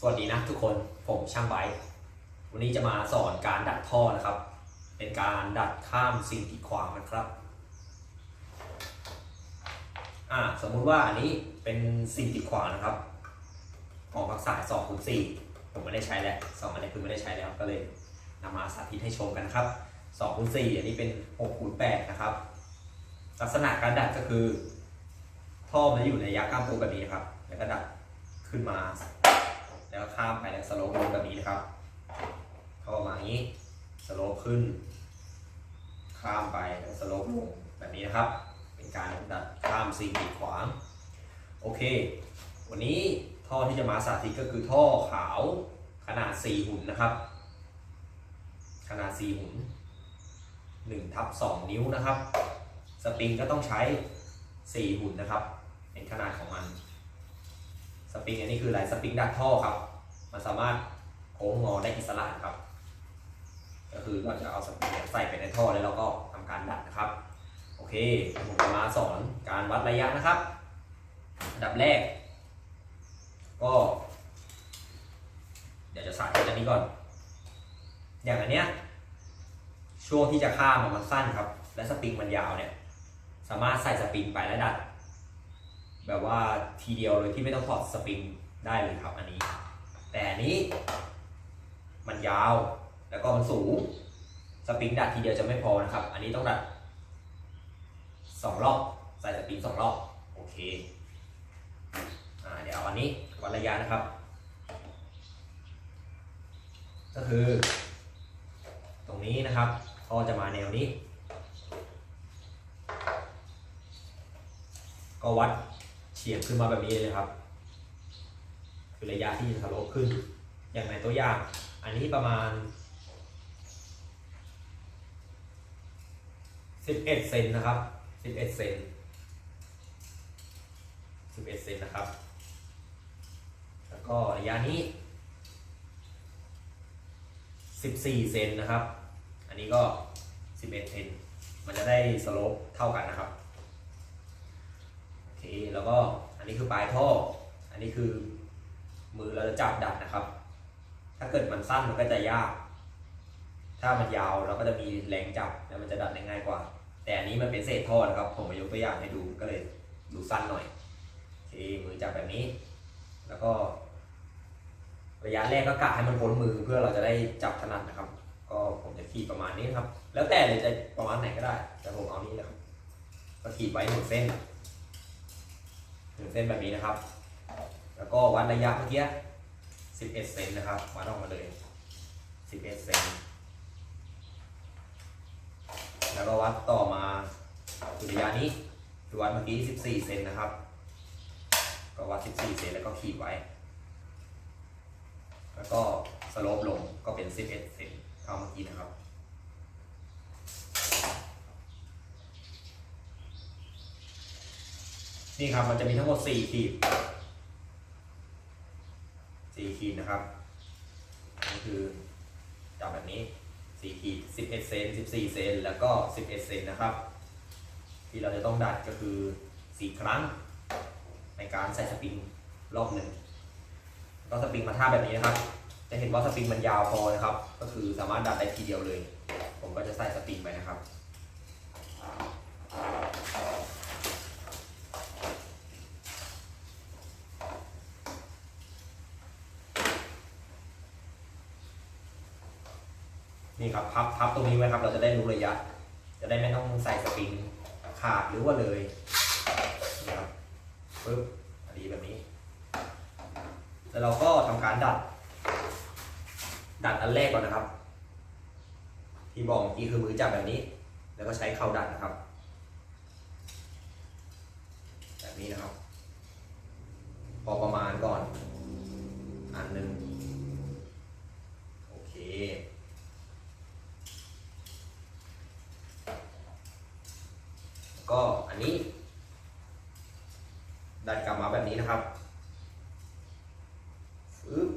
สวัสดีนะทุกคนผมช่างไบวันนี้จะมาสอนการดัดท่อนะครับ เป็นการดัดข้ามสิ่งกีดขวางนะครับอ่าสมมุติว่าอันนี้เป็นสิ่งกีดขวางนะครับออกมาสาย2คูณ4ผมไม่ได้ใช้แล้วสองอันนี้คือไม่ได้ใช้แล้วก็เลยนำมาสาธิตให้ชมกันนะครับ2คูณ4อันนี้เป็น6คูณ8นะครับ ลักษณะการดัดก็คือ ท่อมันอยู่ในระยะกล้ามปูแบบนี้ครับ แล้วก็ดัดขึ้นมา แล้วข้ามไปแล้วสโลปลงแบบนี้นะครับ เข้ามาอย่างนี้สโลปขึ้น ข้ามไปแล้วสโลปลงแบบนี้นะครับ เป็นการดัดข้ามสิ่งกีดขวางโอเค วันนี้ท่อที่จะมาสาธิตก็คือท่อขาวขนาด 4 หุ่นนะครับ ขนาด 4 หุ่น1ทับ2นิ้วนะครับ สปริงก็ต้องใช้ 4 หุ่นนะครับ เป็นขนาดของมัน สปริงอันนี้คืออะไรสปริงดัดท่อครับ มันสามารถโค้งงอได้อิสระครับ ก็คือเราจะเอาสปริงใส่ไปในท่อแล้วเราก็ทำการดัดนะครับ โอเคผมจะมาสอนการวัดระยะนะครับอันดับแรก ก็ เดี๋ยวจะสาธิตอันนี้ก่อน อย่างอันเนี้ยช่วงที่จะข้ามมันสั้นครับ และสปริงมันยาวเนี่ย สามารถใส่สปริงไปแล้วดัด แบบว่าทีเดียวเลยที่ไม่ต้องถอดสปริงได้เลยครับอันนี้ แต่อันนี้ มันยาวแล้วก็มันสูงสปริงดัดทีเดียวจะไม่พอนะครับ อันนี้ต้องดัดสองรอบใส่สปริงสองรอบโอเคอ่าเดี๋ยวเอาอันนี้วัดระยะนะครับ ก็คือ ตรงนี้นะครับท่อจะมาแนวนี้ ก็วัด เฉียงขึ้นมาแบบนี้เลยครับ คือระยะที่จะทะลุขึ้น อย่างในตัวอย่าง อันนี้ประมาณ 11เซนนะครับ 11เซน11เซนนะครับ แล้วก็ระยะนี้ 14เซนนะครับ อันนี้ก็ 11เซนมันจะได้สโลปเท่ากันนะครับ เคแล้วก็อันนี้คือปลายท่อ อันนี้คือ มือเราจะจับดัดนะครับ ถ้าเกิดมันสั้นมันก็จะยาก ถ้ามันยาวเราก็จะมีแรงจับแล้วมันจะดัดได้ง่ายกว่า แต่อันนี้มันเป็นเศษท่อนะครับ ผมมายกตัวอย่างให้ดูก็เลยดูสั้นหน่อยโอเคมือจับแบบนี้ แล้วก็ระยะแรกก็กะให้มันพ้นมือเพื่อเราจะได้จับถนัดนะครับ ก็ผมจะขีดประมาณนี้นะครับ แล้วแต่เลยจะประมาณไหนก็ได้ แต่ผมเอานี้นะครับก็ขีดไว้หนึ่งเส้น หนึ่งเส้นแบบนี้นะครับ แล้วก็วัดระยะเมื่อกี้11เอ็ดเซนนะครับวัดออกมาเลย11เอ็ดเซนแล้วก็วัดต่อมาคือระยะนี้คือวัดเมื่อกี้14เซนนะครับ ก็วัด14เซนแล้วก็ขีดไว้ แล้วก็สโลปลงก็เป็น11เซนเท่าเมื่อกี้นะครับ นี่ครับมันจะมีทั้งหมด4ขีด4ขีดนะครับนี่คือจับแบบนี้4ขีด11เซน14เซนแล้วก็11เซนนะครับ ที่เราจะต้องดัดก็คือ 4 ครั้ง ในการใส่สปริงรอบหนึ่งก็สปริงมาท่าแบบนี้นะครับ จะเห็นว่าสปริงมันยาวพอนะครับ ก็คือสามารถดัดได้ทีเดียวเลย ผมก็จะใส่สปริงไปนะครับ นี่ครับพับพับตรงนี้ไว้ครับ เราจะได้รู้ระยะ จะได้ไม่ต้องใส่สปริงขาดหรือว่าเลยนี่ครับปึ๊บอันนี้แบบนี้ แล้วเราก็ทำการดัด ดัดอันแรกก่อนนะครับ ที่บอกเมื่อกี้คือมือจับแบบนี้ แล้วก็ใช้เข่าดัดนะครับ แบบนี้นะครับ พอประมาณก่อน อันหนึ่งโอเค แล้วก็อันนี้ ดัดกลับมาแบบนี้นะครับปึ๊บ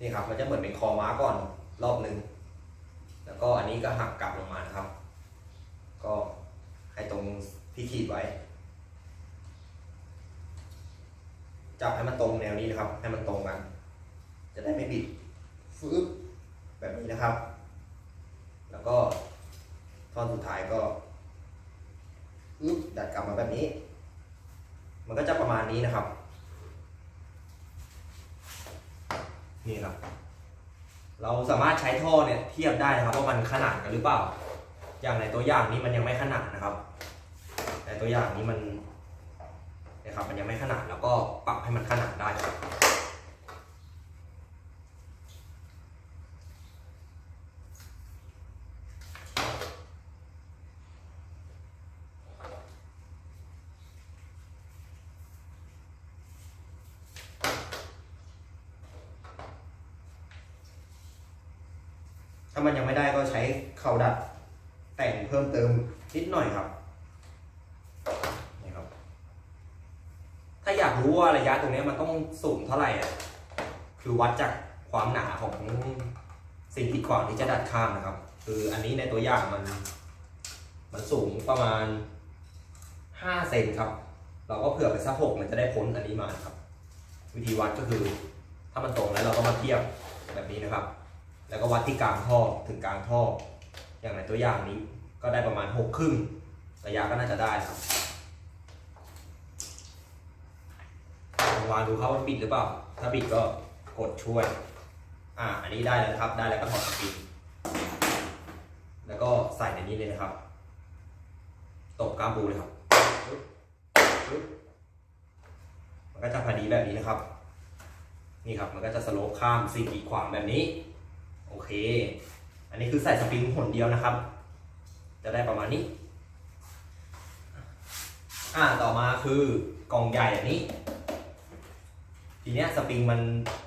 นี่ครับ มัน จะเหมือนเป็นคอม้าก่อนรอบหนึ่งแล้วก็อันนี้ก็หักกลับลงมานะครับ ก็ให้ตรงที่ขีดไว้ จับให้มันตรงแนวนี้นะครับ ให้มันตรงกัน จะได้ไม่บิดฟึบแบบนี้นะครับ แล้วก็ท่อนสุดท้ายก็อึ๊บดัดกลับมาแบบนี้ มันก็จะประมาณนี้นะครับ นี่ครับ เราสามารถใช้ท่อเนี่ยเทียบได้นะครับว่ามันขนาดกันหรือเปล่า อย่างในตัวอย่างนี้มันยังไม่ขนาดนะครับ แต่ตัวอย่างนี้มันนะครับมันยังไม่ขนาดแล้วก็ปรับให้มันขนาดได้ครับ ถ้ามันยังไม่ได้ก็ใช้เข่าดัดแต่ง เพิ่มเติมนิดหน่อยครับนี่ครับ ถ้าอยากรู้ว่าระยะตรงนี้มันต้องสูงเท่าไหร่คือวัดจากความหนาของสิ่งที่ขวางที่จะดัดข้ามนะครับ คืออันนี้ในตัวอย่างมัน มันสูงประมาณ5เซนครับ เราก็เผื่อไปสักหกมันจะได้พ้นอันนี้มาครับ วิธีวัดก็คือ ถ้ามันตรงแล้วเราก็มาเทียบแบบนี้นะครับ แล้วก็วัดที่กลางท่อถึงกลางท่อ อย่างในตัวอย่างนี้ ก็ได้ประมาณหกครึ่งระยะก็น่าจะได้ครับลองวางดูครับว่าบิดหรือเปล่า ถ้าบิดก็กดช่วย อ่า อันนี้ได้แล้วครับได้แล้วก็ถอดสปริงแล้วก็ใส่ในนี้เลยนะครับ ตบก้ามปูเลยครับปึ๊บปึ๊บมันก็จะพอดีแบบนี้นะครับ นี่ครับมันก็จะสโลปข้ามสิ่งกีดขวางแบบนี้ โอเค อันนี้คือใส่สปริงหนเดียวนะครับ จะได้ประมาณนี้ อ่าต่อมาคือกล่องใหญ่อันนี้ ทีเนี้ยสปริงมัน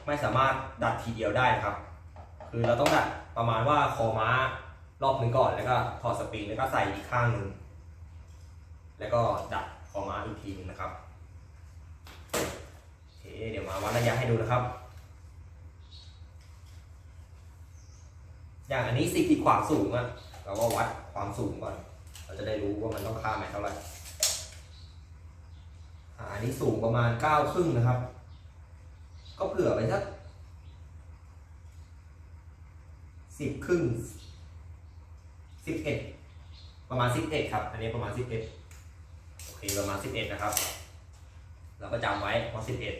ไม่สามารถดัดทีเดียวได้นะครับ คือเราต้องดัดประมาณว่าคอม้ารอบหนึ่งก่อนแล้วก็ถอดสปริงแล้วก็ใส่อีกข้างหนึ่งแล้วก็ดัดคอม้าอีกทีหนึงนะครับโอเคเดี๋ยวมาวัดระยะให้ดูนะครับ อย่างอันนี้สิ่งกีดขวาสูงอะ เราก็วัดความสูงก่อน เราจะได้รู้ว่ามันต้องข้ามไปเท่าไหร่อันนี้สูงประมาณเก้าครึ่งนะครับ ก็เผื่อไปสักสิบครึ่งสิบเอ็ดประมาณสิบเอ็ดครับ อันนี้ประมาณสิบเอ็ดโอเคประมาณสิบเอ็ดนะครับ เราก็จำไว้ว่าสิบเอ็ด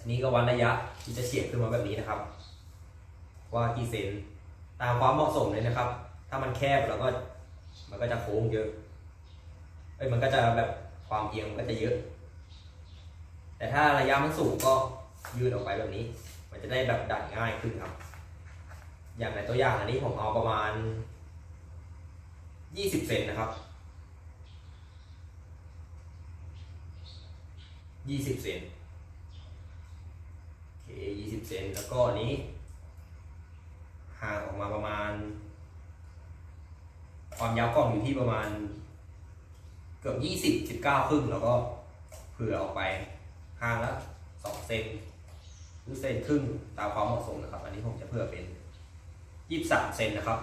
ทีนี้ก็วัดระยะที่จะเฉียดขึ้นมาแบบนี้นะครับ ว่ากี่เซน ตามความเหมาะสมเลยนะครับ ถ้ามันแคบเราก็ มันก็จะโค้งเยอะ เอ้ยมันก็จะแบบความเอียงมันก็จะเยอะ แต่ถ้าระยะมันสูงก็ยืดออกไปแบบนี้ มันจะได้แบบดัดง่ายขึ้นครับ อย่างในตัวอย่างอันนี้ผมเอาประมาณ20เซนนะครับ20เซนโอเค20เซนแล้วก็นี้ ห่างออกมาประมาณ ความยาวกล่องอยู่ที่ประมาณ เกือบยี่สิบสิบเก้าครึ่งแล้วก็เผื่อออกไปห่างละสองเซนหรือเซนครึ่งตามความเหมาะสมนะครับ อันนี้ผมจะเผื่อเป็นยี่สิบสามเซนนะครับ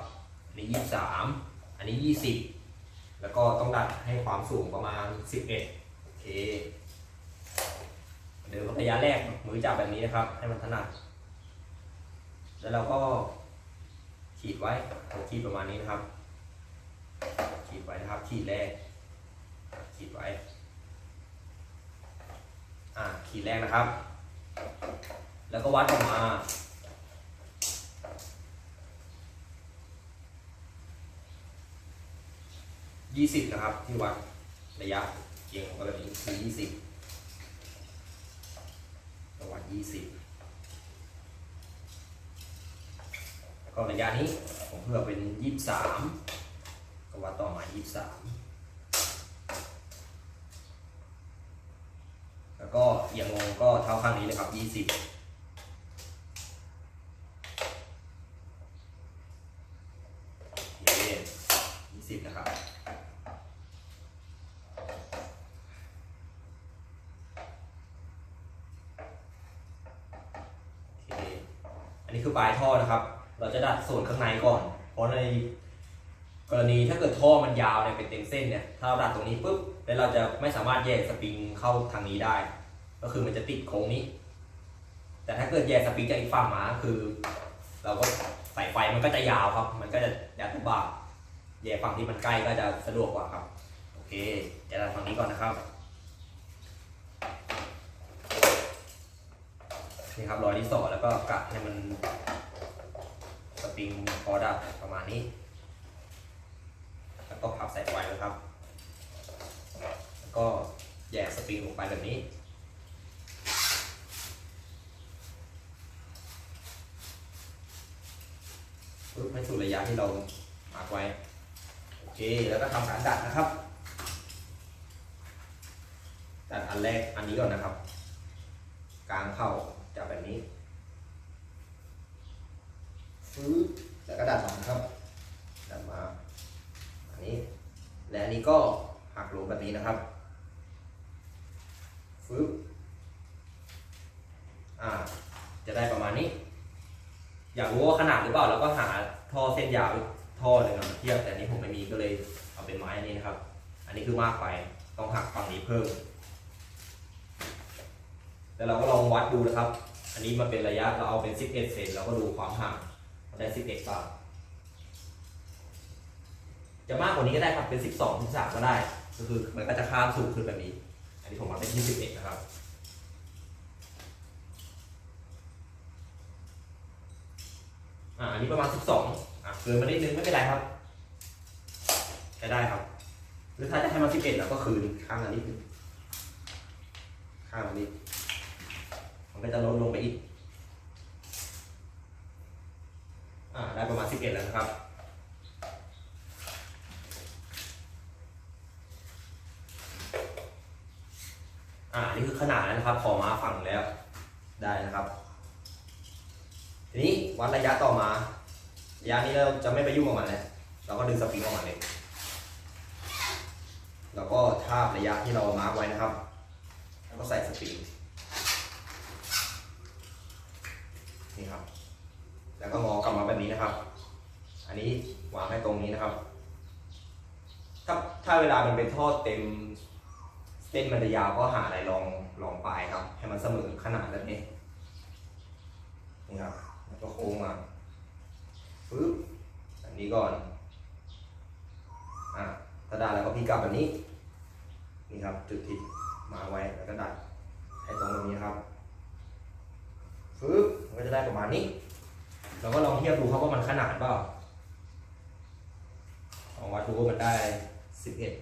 อันนี้ยี่สิบสามอันนี้ยี่สิบแล้วก็ต้องดัดให้ความสูงประมาณสิบเอ็ดโอเคเดินระยะแรกมือจับแบบนี้นะครับ ให้มันถนัด แล้วเราก็ ขีดไว้ผมขีดประมาณนี้นะครับ ขีดไว้นะครับ ขีดแรก ขีดไว้ อ่า ขีดแรกนะครับ แล้วก็วัดออกมา ยี่สิบนะครับ ที่วัดระยะเอียงของกระดิ่งคือยี่สิบวัดยี่สิบ ก็ระยะนี้ผมเพื่อเป็นยี่สิบสามก็วัดต่อมายี่สิบสามแล้วก็เอียงงงก็เท่าข้างนี้เลยครับยี่สิบยี่สิบนะครับโอเคอันนี้คือปลายท่อนะครับ เราจะดัดส่วนข้างในก่อน เพราะในกรณีถ้าเกิดท่อมันยาวเนี่ยเป็นเต็มเส้นเนี่ย ถ้าเราดัดตรงนี้ปุ๊บ แล้วเราจะไม่สามารถแยกสปริงเข้าทางนี้ได้ ก็คือมันจะติดโค้งนี้ แต่ถ้าเกิดแยกสปริงจากอีกฝั่งมาคือ เราก็ใส่ไฟมันก็จะยาวครับ มันก็จะยัดลำบาแยกฝั่งที่มันใกล้ก็จะสะดวกกว่าครับ โอเคจะดันฝั่งนี้ก่อนนะครับ นี่ครับรอยที่สอแล้วก็กะให้มัน สปริงพอดับประมาณนี้ แล้วก็พับใส่ไฟนะครับ แล้วก็แยกสปริงลงไปแบบนี้ปึ๊บให้สู่ระยะที่เรามาร์กไว้ โอเค แล้วก็ทำการดัดนะครับ ดัดอันแรกอันนี้ก่อนนะครับ กลางเข้าจะแบบนี้ ฟื้บแล้วก็ดัดออกนะครับ ดัดมาอันนี้ และอันนี้ก็หักลงแบบนี้นะครับฟื้บอ่า จะได้ประมาณนี้ อยากรู้ว่าขนาดหรือเปล่าแล้วก็หาท่อเส้นยาวท่อหนึ่งมาเทียบแต่อันนี้ผมไม่มีก็เลยเอาเป็นไม้อันนี้นะครับ อันนี้คือมากไปต้องหักฝั่งนี้เพิ่ม แล้วเราก็ลองวัดดูนะครับ อันนี้มันเป็นระยะเราเอาเป็น 11 เซนเราก็ดูความห่าง ได้11บเอ็ดบาทจะมากกว่านี้ก็ได้ครับเป็น12 13ก็ได้ ก็คือมันก็จะข้ามสูงขึ้นแบบนี้ อันนี้ผมวัดเป็นที่11นะครับอ่าอันนี้ประมาณ12อะเกินมานิดนึงไม่เป็นไรครับใช้ได้ครับ หรือถ้าจะให้มัน11เอ็ดเราก็คืนข้างละนิดนึงข้างละนิดมันก็จะลดลงไปอีก อ่า ได้ประมาณ11แล้วนะครับ อ่า นี่คือขนาดนะครับพอมาฝั่งแล้ว ได้นะครับ ทีนี้วัดระยะต่อมา ระยะนี้เราจะไม่ไปยุ่งกับมันแล้วเราก็ดึงสปริงออกมาเลย แล้วก็ทาบระยะที่เรามาร์กไว้นะครับ แล้วก็ใส่สปริงนี่ครับ แล้วก็งอกลับมาแบบนี้นะครับ นนี้วางให้ตรงนี้นะครับ ถ้าถ้าเวลามันเป็นท่อเต็มเส้นมันจะยาวก็หาอะไรรองรองปลายครับ ให้มันเสมอขนาดแบบนี้นี่ครับแล้วก็โค้งมาปึ๊บอันนี้ก่อนอะถ้าได้แล้วก็พลิกกลับแบบนี้ นี่ครับ จุดที่มาไว้แล้วก็ดัดให้ตรงแบบนี้ครับปึ๊บมันก็จะได้ประมาณนี้เราก็ลองเทียบดูครับว่ามันขนาดเปล่า วัดดูว่ามันได้สิบเอ็ด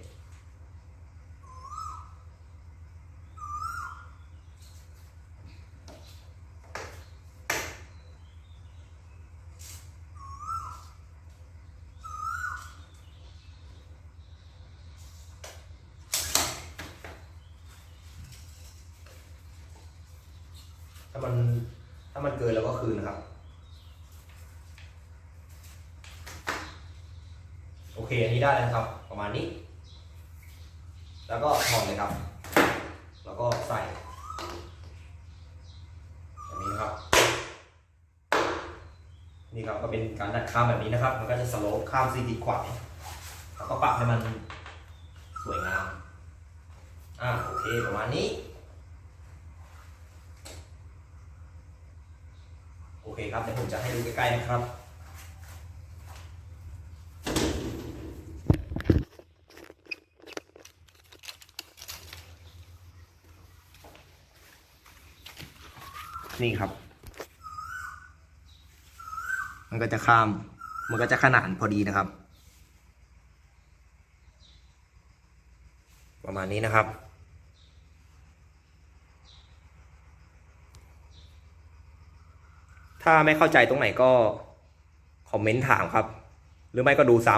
ถ้ามันถ้ามันเกินเราก็คืนนะครับ โอเค อั นี้ได้แล้วนะครับ ประมาณนี้ แล้วก็ถอดเลยครับ แล้วก็ใส่แบบนี้นะครับ นี่ครับก็เป็นการดัดข้ามแบบนี้นะครับ มันก็จะสโลปข้ามซีดีขวางแล้วก็ปรับให้มันสวยงาม อ่าโอเคประมาณนี้ โอเคครับเดี๋ยวผมจะให้ดูใกล้ๆนะครับ นี่ครับ มันก็จะข้าม มันก็จะขนานพอดีนะครับ ประมาณนี้นะครับถ้าไม่เข้าใจตรงไหนก็ คอมเมนต์ถามครับ หรือไม่ก็ดูซ้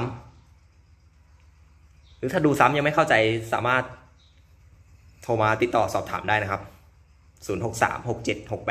ำหรือถ้าดูซ้ำยังไม่เข้าใจสามารถโทรมาติดต่อสอบถามได้นะครับ 063 67 68